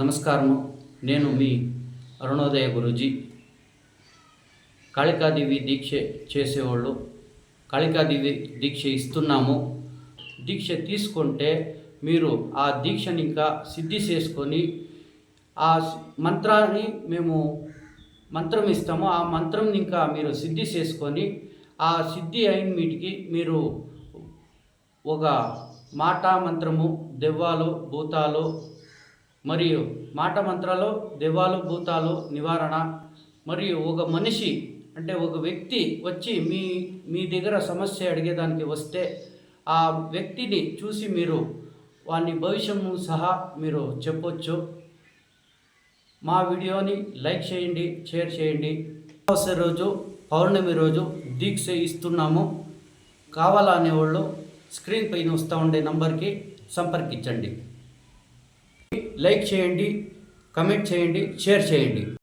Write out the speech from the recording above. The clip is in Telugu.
నమస్కారము. నేను మీ అరుణోదయ గురూజీ. కాళికాదేవి దీక్ష చేసేవాళ్ళు కాళికాదేవి దీక్ష ఇస్తున్నాము. దీక్ష తీసుకుంటే మీరు ఆ దీక్షని ఇంకా సిద్ధి చేసుకొని ఆ మంత్రాన్ని మేము మంత్రం ఇస్తాము. ఆ మంత్రం ఇంకా మీరు సిద్ధి చేసుకొని ఆ సిద్ధి అయిన మీటికి మీరు ఒక మాట మంత్రము దెవ్వాలు భూతాలు మరియు మాట మంత్రాలు దెవ్వాలు భూతాలు నివారణ మరియు ఒక మనిషి అంటే ఒక వ్యక్తి వచ్చి మీ మీ దగ్గర సమస్య అడిగేదానికి వస్తే ఆ వ్యక్తిని చూసి మీరు వాని భవిష్యము సహా మీరు చెప్పొచ్చు. మా వీడియోని లైక్ చేయండి షేర్ చేయండి. అమావాస్య రోజు పౌర్ణమి రోజు దీక్ష ఇస్తున్నాము. కావాలనే వాళ్ళు స్క్రీన్ పైన వస్తూ ఉండే నంబర్కి సంపర్కించండి. లైక్ చేయండి కమెంట్ చేయండి షేర్ చేయండి.